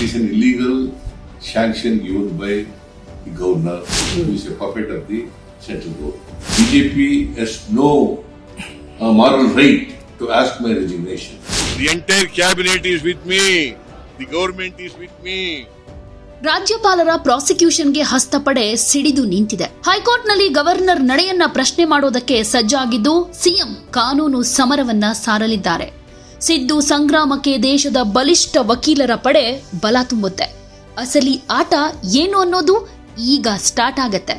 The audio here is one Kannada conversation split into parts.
It is an illegal sanction given by the governor, who is a puppet of the central government. BJP has no uh, moral right to ask my resignation. The entire cabinet is with me. The government is with me. ರಾಜ್ಯಪಾಲರ ಪ್ರಾಸಿಕ್ಯೂಷನ್ಗೆ ಹಸ್ತಪಡೆ ಸಿಡಿದು ನಿಂತಿದೆ ಹೈಕೋರ್ಟ್ನಲ್ಲಿ ಗವರ್ನರ್ ನಡೆಯನ್ನ ಪ್ರಶ್ನೆ ಮಾಡುವುದಕ್ಕೆ ಸಜ್ಜಾಗಿದ್ದು ಸಿಎಂ ಕಾನೂನು ಸಮರವನ್ನ ಸಾರಲಿದ್ದಾರೆ ಸಿದ್ದು ಸಂಗ್ರಾಮಕ್ಕೆ ದೇಶದ ಬಲಿಷ್ಠ ವಕೀಲರ ಪಡೆ ಬಲ ತುಂಬುತ್ತೆ. ಅಸಲಿ ಆಟ ಏನು ಅನ್ನೋದು ಈಗ ಸ್ಟಾರ್ಟ್ ಆಗತ್ತೆ.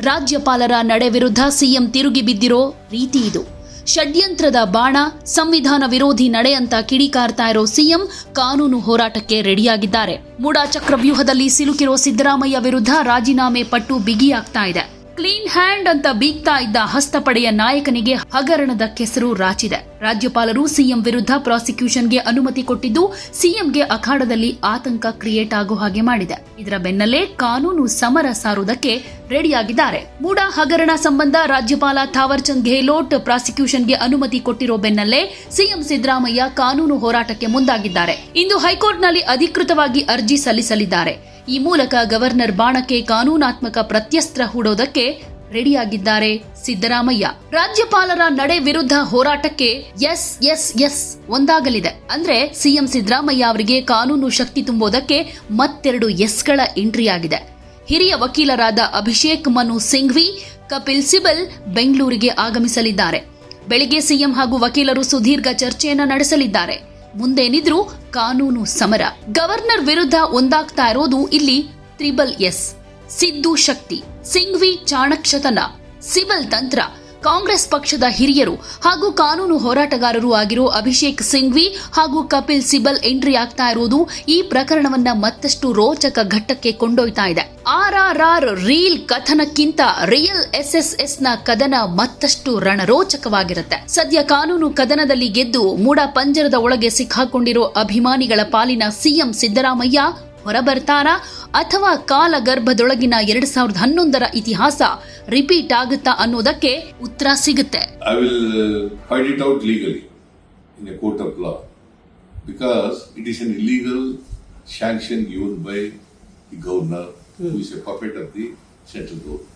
ರಾಜ್ಯಪಾಲರ ನಡೆ ವಿರುದ್ಧ ಸಿಎಂ ತಿರುಗಿ ಬಿದ್ದಿರೋ ರೀತಿ ಇದು. ಷಡ್ಯಂತ್ರದ ಬಾಣ, ಸಂವಿಧಾನ ವಿರೋಧಿ ನಡೆ ಅಂತ ಕಿಡಿಕಾರ್ತಾ ಇರೋ ಸಿಎಂ ಕಾನೂನು ಹೋರಾಟಕ್ಕೆ ರೆಡಿಯಾಗಿದ್ದಾರೆ. ಮೂಡಾ ಚಕ್ರವ್ಯೂಹದಲ್ಲಿ ಸಿಲುಕಿರೋ ಸಿದ್ದರಾಮಯ್ಯ ವಿರುದ್ಧ ರಾಜೀನಾಮೆ ಪಟ್ಟು ಬಿಗಿಯಾಗ್ತಾ ಇದೆ. ಕ್ಲೀನ್ ಹ್ಯಾಂಡ್ ಅಂತ ಬೀಗ್ತಾ ಇದ್ದ ಹಸ್ತಪಡೆಯ ನಾಯಕನಿಗೆ ಹಗರಣದ ಕೆಸರು ರಾಚಿದೆ. ರಾಜ್ಯಪಾಲರು ಸಿಎಂ ವಿರುದ್ಧ ಪ್ರಾಸಿಕ್ಯೂಷನ್ಗೆ ಅನುಮತಿ ಕೊಟ್ಟಿದ್ದು ಸಿಎಂಗೆ ಅಖಾಡದಲ್ಲಿ ಆತಂಕ ಕ್ರಿಯೇಟ್ ಆಗೋ ಹಾಗೆ ಮಾಡಿದೆ. ಇದರ ಬೆನ್ನಲ್ಲೇ ಕಾನೂನು ಸಮರ ಸಾರುವುದಕ್ಕೆ ರೆಡಿಯಾಗಿದ್ದಾರೆ. ಮೂಡಾ ಹಗರಣ ಸಂಬಂಧ ರಾಜ್ಯಪಾಲ ಥಾವರ್ಚಂದ್ ಗೆಹ್ಲೋಟ್ ಪ್ರಾಸಿಕ್ಯೂಷನ್ಗೆ ಅನುಮತಿ ಕೊಟ್ಟಿರೋ ಬೆನ್ನಲ್ಲೇ ಸಿಎಂ ಸಿದ್ದರಾಮಯ್ಯ ಕಾನೂನು ಹೋರಾಟಕ್ಕೆ ಮುಂದಾಗಿದ್ದಾರೆ. ಇಂದು ಹೈಕೋರ್ಟ್ನಲ್ಲಿ ಅಧಿಕೃತವಾಗಿ ಅರ್ಜಿ ಸಲ್ಲಿಸಲಿದ್ದಾರೆ. ಈ ಮೂಲಕ ಗವರ್ನರ್ ಬಾಣಕ್ಕೆ ಕಾನೂನಾತ್ಮಕ ಪ್ರತ್ಯಸ್ತ್ರ ಹೂಡೋದಕ್ಕೆ ರೆಡಿಯಾಗಿದ್ದಾರೆ ಸಿದ್ದರಾಮಯ್ಯ. ರಾಜ್ಯಪಾಲರ ನಡೆ ವಿರುದ್ಧ ಹೋರಾಟಕ್ಕೆ ಎಸ್ ಎಸ್ ಎಸ್ ಒಂದಾಗಲಿದೆ. ಅಂದ್ರೆ ಸಿಎಂ ಸಿದ್ದರಾಮಯ್ಯ ಅವರಿಗೆ ಕಾನೂನು ಶಕ್ತಿ ತುಂಬೋದಕ್ಕೆ ಮತ್ತೆರಡು ಎಸ್ಗಳ ಎಂಟ್ರಿ ಆಗಿದೆ ಹಿರಿಯ ವಕೀಲರಾದ ಅಭಿಷೇಕ್ ಮನು ಸಿಂಘ್ವಿ, ಕಪಿಲ್ ಸಿಬಲ್ ಬೆಂಗಳೂರಿಗೆ ಆಗಮಿಸಲಿದ್ದಾರೆ. ಬೆಳಿಗ್ಗೆ ಸಿಎಂ ಹಾಗೂ ವಕೀಲರು ಸುದೀರ್ಘ ಚರ್ಚೆಯನ್ನು ನಡೆಸಲಿದ್ದಾರೆ. ಮುಂದೇನಿದ್ರು ಕಾನೂನು ಸಮರ. ಗವರ್ನರ್ ವಿರುದ್ಧ ಒಂದಾಗ್ತಾ ಇರೋದು ಇಲ್ಲಿ ತ್ರಿಬಲ್ ಎಸ್. ಸಿದ್ದು ಶಕ್ತಿ ಸಿಂಘ್ವಿ ಚಾಣಕ್ಷತನ ಸಿವಿಲ್ ತಂತ್ರ ಕಾಂಗ್ರೆಸ್ ಪಕ್ಷದ ಹಿರಿಯರು ಹಾಗೂ ಕಾನೂನು ಹೋರಾಟಗಾರರು ಆಗಿರೋ ಅಭಿಷೇಕ್ ಸಿಂಘ್ವಿ ಹಾಗೂ ಕಪಿಲ್ ಸಿಬಲ್ ಎಂಟ್ರಿ ಆಗ್ತಾ ಇರುವುದು ಈ ಪ್ರಕರಣವನ್ನ ಮತ್ತಷ್ಟು ರೋಚಕ ಘಟ್ಟಕ್ಕೆ ಕೊಂಡೊಯ್ತಾ ಇದೆ. ಆರ್ ಆರ್ ಆರ್ ರೀಲ್ ಕಥನಕ್ಕಿಂತ ರಿಯಲ್ ಎಸ್ ಎಸ್ ಎಸ್ನ ಕದನ ಮತ್ತಷ್ಟು ರಣರೋಚಕವಾಗಿರುತ್ತೆ. ಸದ್ಯ ಕಾನೂನು ಕದನದಲ್ಲಿ ಗೆದ್ದು ಮೂಡ ಪಂಜರದ ಒಳಗೆ ಸಿಕ್ಕಾಕೊಂಡಿರೋ ಅಭಿಮಾನಿಗಳ ಪಾಲಿನ ಸಿಎಂ ಸಿದ್ದರಾಮಯ್ಯ ಹೊರಬರ್ತಾರಾ? ಅಥವಾ ಕಾಲಗರ್ಭದೊಳಗಿನ ಎರಡ್ ಸಾವಿರದ ಹನ್ನೊಂದರ ಇತಿಹಾಸ ರಿಪೀಟ್ ಆಗುತ್ತಾ ಅನ್ನೋದಕ್ಕೆ ಉತ್ತರ ಸಿಗುತ್ತೆ I will uh, it out out in in court of law law it it is an illegal sanction given by the governor, who is a puppet of the central government.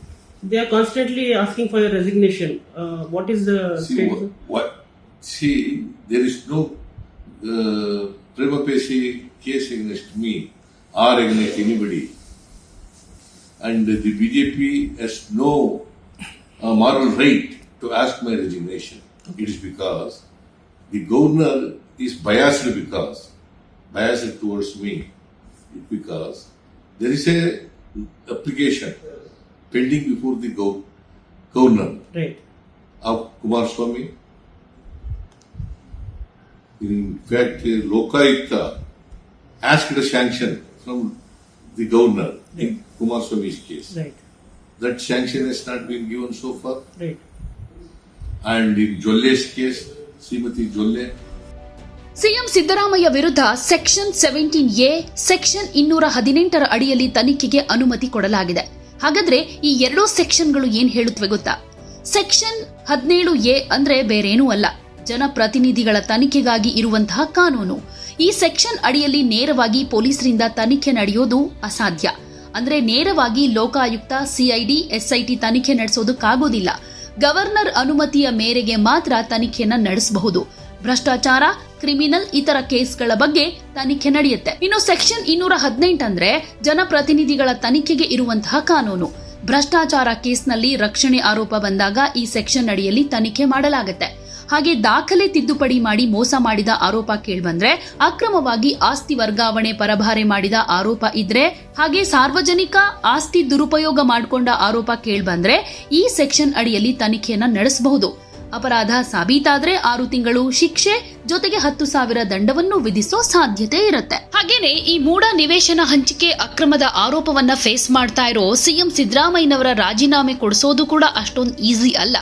They are constantly asking for your resignation. Uh, what is the See, what, what, see, there is no uh, prima facie case against me or against anybody. And the BJP has no uh, moral right to ask my resignation. It is because the governor is biased because, biased towards me, because there is a application pending before the gov- governor Right. of Kumar Swami. In fact, Lokayukta asked a sanction from the governor in Kumar Swami's case. Right. That sanction has not been given so far. Right. And in Jolle's case, Srimati Jolle, CM Siddaramaiah ವಿರುದ್ಧ ಸೆಕ್ಷನ್ ಸೆವೆಂಟೀನ್ ಎ ಸೆಕ್ಷನ್ ಇನ್ನೂರ ಹದಿನೆಂಟರ ಅಡಿಯಲ್ಲಿ ತನಿಖೆಗೆ ಅನುಮತಿ ಕೊಡಲಾಗಿದೆ ಹಾಗಾದ್ರೆ ಈ ಎರಡೂ ಸೆಕ್ಷನ್ಗಳು ಏನ್ ಹೇಳುತ್ತವೆ ಗೊತ್ತಾ ಸೆಕ್ಷನ್ ಹದಿನೇಳು ಎ ಅಂದ್ರೆ ಬೇರೇನೂ ಅಲ್ಲ ಜನಪ್ರತಿನಿಧಿಗಳ ತನಿಖೆಗಾಗಿ ಇರುವಂತಹ ಕಾನೂನು ಈ ಸೆಕ್ಷನ್ ಅಡಿಯಲ್ಲಿ ನೇರವಾಗಿ ಪೊಲೀಸರಿಂದ ತನಿಖೆ ನಡೆಯೋದು ಅಸಾಧ್ಯ. ಅಂದ್ರೆ ನೇರವಾಗಿ ಲೋಕಾಯುಕ್ತ ಸಿಐಡಿ ಎಸ್ಐಟಿ ತನಿಖೆ ನಡೆಸೋದಕ್ಕಾಗೋದಿಲ್ಲ. ಗವರ್ನರ್ ಅನುಮತಿಯ ಮೇರೆಗೆ ಮಾತ್ರ ತನಿಖೆಯನ್ನ ನಡೆಸಬಹುದು. ಭ್ರಷ್ಟಾಚಾರ, ಕ್ರಿಮಿನಲ್ ಇತರ ಕೇಸ್ಗಳ ಬಗ್ಗೆ ತನಿಖೆ ನಡೆಯುತ್ತೆ. ಇನ್ನು ಸೆಕ್ಷನ್ ಇನ್ನೂರ ಹದಿನೆಂಟು ಅಂದ್ರೆ ಜನಪ್ರತಿನಿಧಿಗಳ ತನಿಖೆಗೆ ಇರುವಂತಹ ಕಾನೂನು. ಭ್ರಷ್ಟಾಚಾರ ಕೇಸ್ನಲ್ಲಿ ರಕ್ಷಣೆ ಆರೋಪ ಬಂದಾಗ ಈ ಸೆಕ್ಷನ್ ಅಡಿಯಲ್ಲಿ ತನಿಖೆ ಮಾಡಲಾಗುತ್ತೆ. ಹಾಗೆ ದಾಖಲೆ ತಿದ್ದುಪಡಿ ಮಾಡಿ ಮೋಸ ಮಾಡಿದ ಆರೋಪ ಕೇಳ್ಬಂದ್ರೆ ಅಕ್ರಮವಾಗಿ ಆಸ್ತಿ ವರ್ಗಾವಣೆ ಪರಭಾರೆ ಮಾಡಿದ ಆರೋಪ ಇದ್ರೆ ಹಾಗೆ ಸಾರ್ವಜನಿಕ ಆಸ್ತಿ ದುರುಪಯೋಗ ಮಾಡಿಕೊಂಡ ಆರೋಪ ಕೇಳ್ಬಂದ್ರೆ ಈ ಸೆಕ್ಷನ್ ಅಡಿಯಲ್ಲಿ ತನಿಖೆಯನ್ನು ನಡೆಸಬಹುದು. ಅಪರಾಧ ಸಾಬೀತಾದ್ರೆ ಆರು ತಿಂಗಳು ಶಿಕ್ಷೆ, ಜೊತೆಗೆ ಹತ್ತು ಸಾವಿರ ದಂಡವನ್ನು ವಿಧಿಸೋ ಸಾಧ್ಯತೆ ಇರುತ್ತೆ. ಹಾಗೇನೆ ಈ ಮೂಡ ನಿವೇಶನ ಹಂಚಿಕೆ ಅಕ್ರಮದ ಆರೋಪವನ್ನ ಫೇಸ್ ಮಾಡ್ತಾ ಇರೋ ಸಿಎಂ ಸಿದ್ದರಾಮಯ್ಯನವರ ರಾಜೀನಾಮೆ ಕೊಡಿಸೋದು ಕೂಡ ಅಷ್ಟೊಂದು ಈಸಿ ಅಲ್ಲ.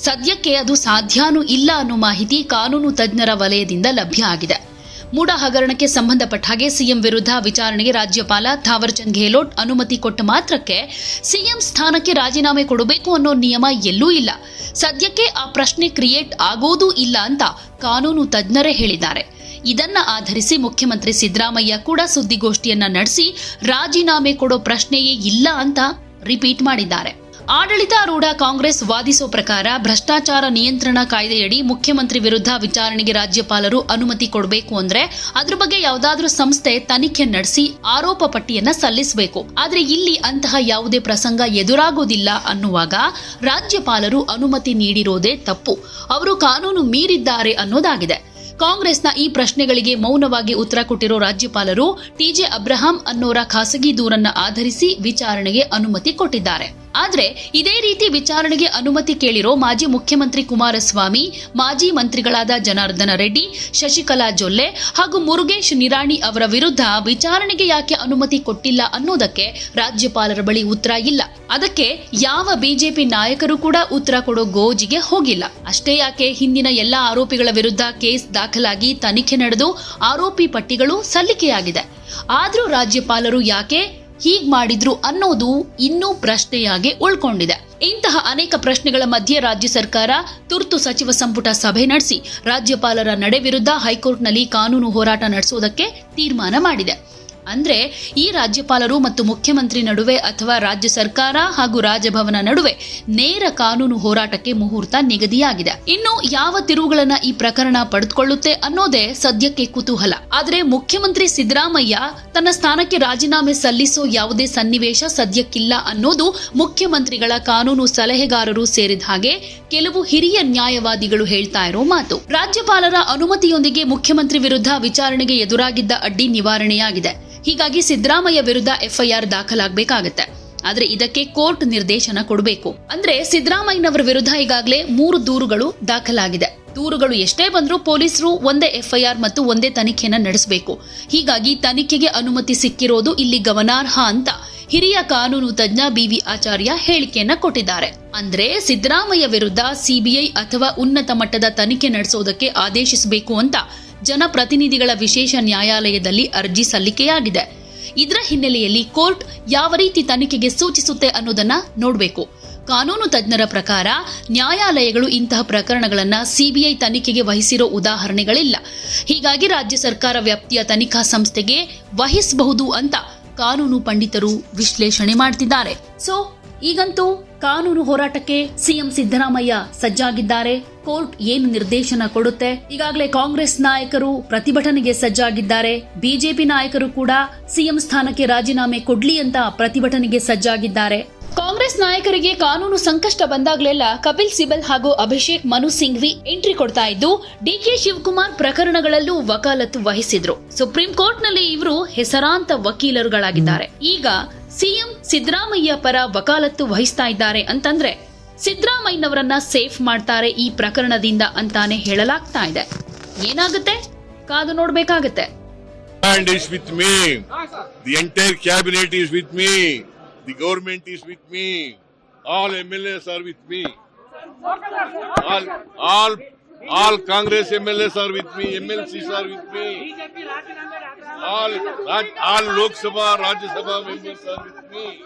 ಸದ್ಯಕ್ಕೆ ಅದು ಸಾಧ್ಯನೂ ಇಲ್ಲ ಅನ್ನೋ ಮಾಹಿತಿ ಕಾನೂನು ತಜ್ಞರ ವಲಯದಿಂದ ಲಭ್ಯ ಆಗಿದೆ. ಮೂಡ ಹಗರಣಕ್ಕೆ ಸಂಬಂಧಪಟ್ಟ ಹಾಗೆ ಸಿಎಂ ವಿರುದ್ಧ ವಿಚಾರಣೆಗೆ ರಾಜ್ಯಪಾಲ ಥಾವರ್ಚಂದ್ ಗೆಹ್ಲೋಟ್ ಅನುಮತಿ ಕೊಟ್ಟ ಮಾತ್ರಕ್ಕೆ ಸಿಎಂ ಸ್ಥಾನಕ್ಕೆ ರಾಜೀನಾಮೆ ಕೊಡಬೇಕು ಅನ್ನೋ ನಿಯಮ ಎಲ್ಲೂ ಇಲ್ಲ. ಸದ್ಯಕ್ಕೆ ಆ ಪ್ರಶ್ನೆ ಕ್ರಿಯೇಟ್ ಆಗೋದೂ ಇಲ್ಲ ಅಂತ ಕಾನೂನು ತಜ್ಞರೇ ಹೇಳಿದ್ದಾರೆ. ಇದನ್ನ ಆಧರಿಸಿ ಮುಖ್ಯಮಂತ್ರಿ ಸಿದ್ದರಾಮಯ್ಯ ಕೂಡ ಸುದ್ದಿಗೋಷ್ಠಿಯನ್ನ ನಡೆಸಿ ರಾಜೀನಾಮೆ ಕೊಡೋ ಪ್ರಶ್ನೆಯೇ ಇಲ್ಲ ಅಂತ ರಿಪೀಟ್ ಮಾಡಿದ್ದಾರೆ. ಆಡಳಿತಾರೂಢ ಕಾಂಗ್ರೆಸ್ ವಾದಿಸೋ ಪ್ರಕಾರ ಭ್ರಷ್ಟಾಚಾರ ನಿಯಂತ್ರಣ ಕಾಯ್ದೆಯಡಿ ಮುಖ್ಯಮಂತ್ರಿ ವಿರುದ್ಧ ವಿಚಾರಣೆಗೆ ರಾಜ್ಯಪಾಲರು ಅನುಮತಿ ಕೊಡಬೇಕು ಅಂದ್ರೆ ಅದ್ರ ಬಗ್ಗೆ ಯಾವುದಾದ್ರೂ ಸಂಸ್ಥೆ ತನಿಖೆ ನಡೆಸಿ ಆರೋಪ ಪಟ್ಟಿಯನ್ನ ಸಲ್ಲಿಸಬೇಕು. ಆದರೆ ಇಲ್ಲಿ ಅಂತಹ ಯಾವುದೇ ಪ್ರಸಂಗ ಎದುರಾಗೋದಿಲ್ಲ ಅನ್ನುವಾಗ ರಾಜ್ಯಪಾಲರು ಅನುಮತಿ ನೀಡಿರೋದೇ ತಪ್ಪು. ಅವರು ಕಾನೂನು ಮೀರಿದ್ದಾರೆ ಅನ್ನೋದಾಗಿದೆ. ಕಾಂಗ್ರೆಸ್ನ ಈ ಪ್ರಶ್ನೆಗಳಿಗೆ ಮೌನವಾಗಿ ಉತ್ತರ ಕೊಟ್ಟಿರೋ ರಾಜ್ಯಪಾಲರು ಟಿಜೆ ಅಬ್ರಹಾಂ ಅನ್ನೋರ ಖಾಸಗಿ ದೂರನ್ನ ಆಧರಿಸಿ ವಿಚಾರಣೆಗೆ ಅನುಮತಿ ಕೊಟ್ಟಿದ್ದಾರೆ. ಆದ್ರೆ ಇದೇ ರೀತಿ ವಿಚಾರಣೆಗೆ ಅನುಮತಿ ಕೇಳಿರೋ ಮಾಜಿ ಮುಖ್ಯಮಂತ್ರಿ ಕುಮಾರಸ್ವಾಮಿ, ಮಾಜಿ ಮಂತ್ರಿಗಳಾದ ಜನಾರ್ದನ ರೆಡ್ಡಿ, ಶಶಿಕಲಾ ಜೊಲ್ಲೆ ಹಾಗೂ ಮುರುಗೇಶ್ ನಿರಾಣಿ ಅವರ ವಿರುದ್ಧ ವಿಚಾರಣೆಗೆ ಯಾಕೆ ಅನುಮತಿ ಕೊಟ್ಟಿಲ್ಲ ಅನ್ನೋದಕ್ಕೆ ರಾಜ್ಯಪಾಲರ ಬಳಿ ಉತ್ತರ ಇಲ್ಲ. ಅದಕ್ಕೆ ಯಾವ ಬಿಜೆಪಿ ನಾಯಕರು ಕೂಡ ಉತ್ತರ ಕೊಡೋ ಗೋಜಿಗೆ ಹೋಗಿಲ್ಲ. ಅಷ್ಟೇ ಯಾಕೆ ಹಿಂದಿನ ಎಲ್ಲಾ ಆರೋಪಿಗಳ ವಿರುದ್ಧ ಕೇಸ್ ದಾಖಲಾಗಿ ತನಿಖೆ ನಡೆದು ಆರೋಪಿ ಪಟ್ಟಿಗಳು ಸಲ್ಲಿಕೆಯಾಗಿದೆ. ಆದರೂ ರಾಜ್ಯಪಾಲರು ಯಾಕೆ ಹೀಗ್ ಮಾಡಿದ್ರು ಅನ್ನೋದು ಇನ್ನೂ ಪ್ರಶ್ನೆಯಾಗಿ ಉಳ್ಕೊಂಡಿದೆ. ಇಂತಹ ಅನೇಕ ಪ್ರಶ್ನೆಗಳ ಮಧ್ಯೆ ರಾಜ್ಯ ಸರ್ಕಾರ ತುರ್ತು ಸಚಿವ ಸಂಪುಟ ಸಭೆ ನಡೆಸಿ, ರಾಜ್ಯಪಾಲರ ನಡೆ ವಿರುದ್ಧ ಹೈಕೋರ್ಟ್ನಲ್ಲಿ ಕಾನೂನು ಹೋರಾಟ ನಡೆಸುವುದಕ್ಕೆ ತೀರ್ಮಾನ ಮಾಡಿದೆ. ಅಂದ್ರೆ ಈ ರಾಜ್ಯಪಾಲರು ಮತ್ತು ಮುಖ್ಯಮಂತ್ರಿ ನಡುವೆ ಅಥವಾ ರಾಜ್ಯ ಸರ್ಕಾರ ಹಾಗೂ ರಾಜಭವನ ನಡುವೆ ನೇರ ಕಾನೂನು ಹೋರಾಟಕ್ಕೆ ಮುಹೂರ್ತ ನಿಗದಿಯಾಗಿದೆ. ಇನ್ನು ಯಾವ ತಿರುವುಗಳನ್ನ ಈ ಪ್ರಕರಣ ಪಡೆದುಕೊಳ್ಳುತ್ತೆ ಅನ್ನೋದೇ ಸದ್ಯಕ್ಕೆ ಕುತೂಹಲ. ಆದರೆ ಮುಖ್ಯಮಂತ್ರಿ ಸಿದ್ದರಾಮಯ್ಯ ತನ್ನ ಸ್ಥಾನಕ್ಕೆ ರಾಜೀನಾಮೆ ಸಲ್ಲಿಸೋ ಯಾವುದೇ ಸನ್ನಿವೇಶ ಸದ್ಯಕ್ಕಿಲ್ಲ ಅನ್ನೋದು ಮುಖ್ಯಮಂತ್ರಿಗಳ ಕಾನೂನು ಸಲಹೆಗಾರರು ಸೇರಿದ ಹಾಗೆ ಕೆಲವು ಹಿರಿಯ ನ್ಯಾಯವಾದಿಗಳು ಹೇಳ್ತಾ ಇರೋ ಮಾತು. ರಾಜ್ಯಪಾಲರ ಅನುಮತಿಯೊಂದಿಗೆ ಮುಖ್ಯಮಂತ್ರಿ ವಿರುದ್ಧ ವಿಚಾರಣೆಗೆ ಎದುರಾಗಿದ್ದ ಅಡ್ಡಿ ನಿವಾರಣೆಯಾಗಿದೆ. ಹೀಗಾಗಿ ಸಿದ್ದರಾಮಯ್ಯ ವಿರುದ್ಧ ಎಫ್ಐಆರ್ ದಾಖಲಾಗಬೇಕಾಗತ್ತೆ. ಆದ್ರೆ ಇದಕ್ಕೆ ಕೋರ್ಟ್ ನಿರ್ದೇಶನ ಕೊಡಬೇಕು. ಅಂದ್ರೆ ಸಿದ್ದರಾಮಯ್ಯನವರ ವಿರುದ್ಧ ಈಗಾಗಲೇ ಮೂರು ದೂರುಗಳು ದಾಖಲಾಗಿದೆ. ದೂರುಗಳು ಎಷ್ಟೇ ಬಂದರೂ ಪೊಲೀಸರು ಒಂದೇ ಎಫ್ಐಆರ್ ಮತ್ತು ಒಂದೇ ತನಿಖೆನ ನಡೆಸಬೇಕು. ಹೀಗಾಗಿ ತನಿಖೆಗೆ ಅನುಮತಿ ಸಿಕ್ಕಿರೋದು ಇಲ್ಲಿ ಗಮನಾರ್ಹ ಅಂತ ಹಿರಿಯ ಕಾನೂನು ತಜ್ಞ ಬಿವಿ ಆಚಾರ್ಯ ಹೇಳಿಕೆಯನ್ನ ಕೊಟ್ಟಿದ್ದಾರೆ. ಅಂದ್ರೆ ಸಿದ್ದರಾಮಯ್ಯ ವಿರುದ್ಧ ಸಿಬಿಐ ಅಥವಾ ಉನ್ನತ ಮಟ್ಟದ ತನಿಖೆ ನಡೆಸೋದಕ್ಕೆ ಆದೇಶಿಸಬೇಕು ಅಂತ ಜನಪ್ರತಿನಿಧಿಗಳ ವಿಶೇಷ ನ್ಯಾಯಾಲಯದಲ್ಲಿ ಅರ್ಜಿ ಸಲ್ಲಿಕೆಯಾಗಿದೆ. ಇದರ ಹಿನ್ನೆಲೆಯಲ್ಲಿ ಕೋರ್ಟ್ ಯಾವ ರೀತಿ ತನಿಖೆಗೆ ಸೂಚಿಸುತ್ತೆ ಅನ್ನೋದನ್ನ ನೋಡಬೇಕು. ಕಾನೂನು ತಜ್ಞರ ಪ್ರಕಾರ ನ್ಯಾಯಾಲಯಗಳು ಇಂತಹ ಪ್ರಕರಣಗಳನ್ನ ಸಿಬಿಐ ತನಿಖೆಗೆ ವಹಿಸಿರೋ ಉದಾಹರಣೆಗಳಿಲ್ಲ. ಹೀಗಾಗಿ ರಾಜ್ಯ ಸರ್ಕಾರ ವ್ಯಾಪ್ತಿಯ ತನಿಖಾ ಸಂಸ್ಥೆಗೆ ವಹಿಸಬಹುದು ಅಂತ ಕಾನೂನು ಪಂಡಿತರು ವಿಶ್ಲೇಷಣೆ ಮಾಡ್ತಿದ್ದಾರೆ. ಸೊ ಈಗಂತೂ ಕಾನೂನು ಹೋರಾಟಕ್ಕೆ ಸಿಎಂ ಸಿದ್ದರಾಮಯ್ಯ ಸಜ್ಜಾಗಿದ್ದಾರೆ. ಕೋರ್ಟ್ ಏನು ನಿರ್ದೇಶನ ಕೊಡುತ್ತೆ? ಈಗಾಗಲೇ ಕಾಂಗ್ರೆಸ್ ನಾಯಕರು ಪ್ರತಿಭಟನೆಗೆ ಸಜ್ಜಾಗಿದ್ದಾರೆ. ಬಿಜೆಪಿ ನಾಯಕರು ಕೂಡ ಸಿಎಂ ಸ್ಥಾನಕ್ಕೆ ರಾಜೀನಾಮೆ ಕೊಡ್ಲಿ ಅಂತ ಪ್ರತಿಭಟನೆಗೆ ಸಜ್ಜಾಗಿದ್ದಾರೆ. ಕಾಂಗ್ರೆಸ್ ನಾಯಕರಿಗೆ ಕಾನೂನು ಸಂಕಷ್ಟ ಬಂದಾಗಲೆಲ್ಲ ಕಪಿಲ್ ಸಿಬಲ್ ಹಾಗೂ ಅಭಿಷೇಕ್ ಮನು ಸಿಂಘ್ವಿ ಎಂಟ್ರಿ ಕೊಡ್ತಾ ಇದ್ದು, ಡಿಕೆ ಶಿವಕುಮಾರ್ ಪ್ರಕರಣಗಳಲ್ಲೂ ವಕಾಲತ್ತು ವಹಿಸಿದ್ರು. ಸುಪ್ರೀಂ ಕೋರ್ಟ್ನಲ್ಲಿ ಇವರು ಹೆಸರಾಂತ ವಕೀಲರುಗಳಾಗಿದ್ದಾರೆ. ಈಗ ಸಿಎಂ ಸಿದ್ದರಾಮಯ್ಯ ಪರ ವಕಾಲತ್ತು ವಹಿಸ್ತಾ ಇದ್ದಾರೆ ಅಂತಂದ್ರೆ ಸಿದ್ದರಾಮಯ್ಯನವರನ್ನ ಸೇಫ್ ಮಾಡ್ತಾರೆ ಈ ಪ್ರಕರಣದಿಂದ ಅಂತಾನೆ ಹೇಳಲಾಗ್ತಾ ಇದೆ ಏನಾಗುತ್ತೆ ಕಾದು ನೋಡ್ಬೇಕಾಗತ್ತೆ And is with me. The entire cabinet is with me. The government is with me. All MLAs are with me. All, all, all Congress MLAs are with me. MLCs are with me. All, all Lok Sabha, Rajya Sabha members are with me.